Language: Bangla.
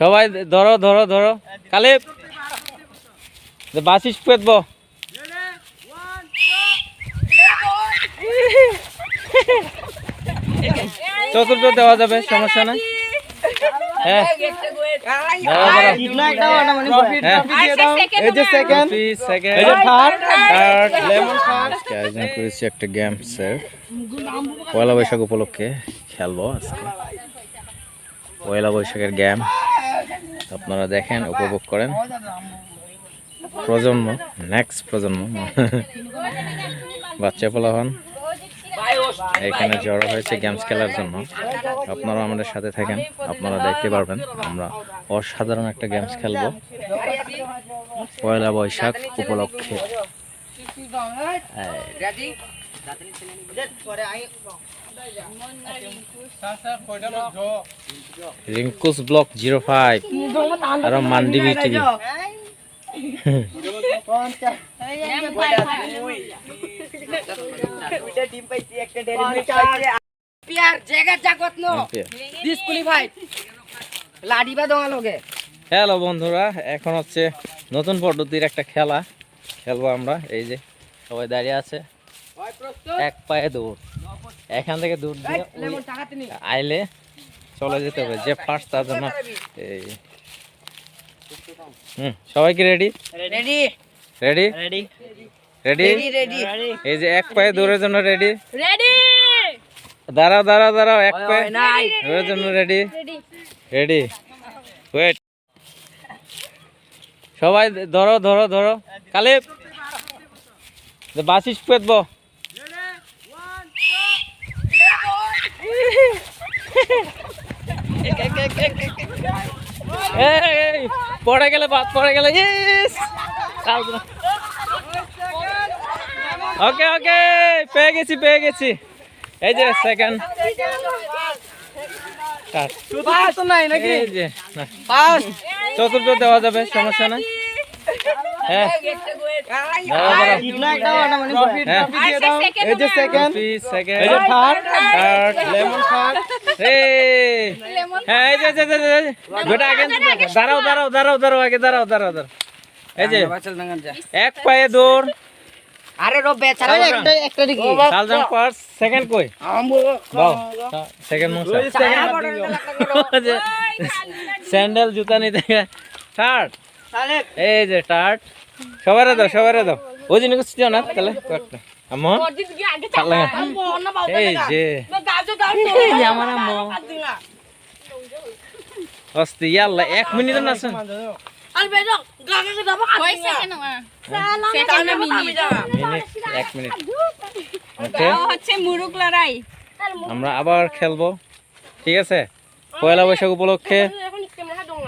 সবাই ধরো ধরো ধরো। কালে বাসিস পেতব চতুর্থ দেওয়া যাবে সমস্যা নাই। হ্যাঁ। করেছি একটা গেম স্যার পয়লা বৈশাখ উপলক্ষে খেলব আজকে। পয়লা বৈশাখের গেম আপনারা দেখেন, উপভোগ করেন। প্রজন্ম নেক্সট প্রজন্ম। বাচ্চা পোলা হন এখানে জড়ো হয়েছে গেমস খেলার জন্য। আপনারা আমাদের সাথে থাকেন, আপনারা দেখতে পারবেন, আমরা অসাধারণ একটা গেমস খেলব। পয়লা বৈশাখ উপলক্ষে। রিঙ্কুস ব্লক জিরো ফাইভ আর মান্ডিবি টিভি পিয়ার জায়গা জাগত নো ডিসকুলি ভাই লাডিবা দঙা লগে হ্যালো বন্ধুরা, এখন হচ্ছে নতুন পদ্ধতির একটা খেলা। খেলব আমরা, এই যে সবাই দাঁড়িয়ে আছে। এক পায়ে দৌড়। এখান থেকে দৌড় দিয়ে আইলে চলে যেতে হবে যে ফার্স্ট তার জন্য। এই। হুম সবাই কি ready? Ready. Ready. Ready? Ready. Ready? Ready এই যে এক পায়ে দৌড়ের জন্য রেডি। রেডি। দাঁড়াও দাঁড়াও দাঁড়াও এক পায়ে দৌড়ের জন্য রেডি রেডি। ওয়েট সবাই ধরো ধরো ধরো। কালে বাসিস পেতব এই পড়ে গেলে বাদ পড়ে গেলে ওকে ওকে পেয়ে গেছি পেয়ে গেছি। এই যে সেকেন্ড নাই নাকি? চতুর্থ দেওয়া যাবে সমস্যা নাই। দাঁড়াও, দাঁড়াও। হ্যাঁ। হ্যাঁ দাঁড়াও দাঁড়াও আগে দাঁড়াও দাঁড়াও দাঁড়াও এই যে এক পায়ে দৌড়। আরে রো বেচারা এই একটা একটা দিকে সালজাম পার্স সেকেন্ড কই? বাও সেকেন্ড মশা স্যান্ডেল জুতা নিতে থার্ড। এই যে থার্ড সবারে দাও সবারে দাও। ওই জিনিস কিছু না তাহলে কয়েকটা আম্মা। চালা এই যে। আমার আম্মু। অস্তি ইয়াল্লা এক মিনিট না আছে এক মিনিট। ওকে। হচ্ছে মুরুগ লড়াই। আমরা আবার খেলব। ঠিক আছে? পয়লা বৈশাখ উপলক্ষে।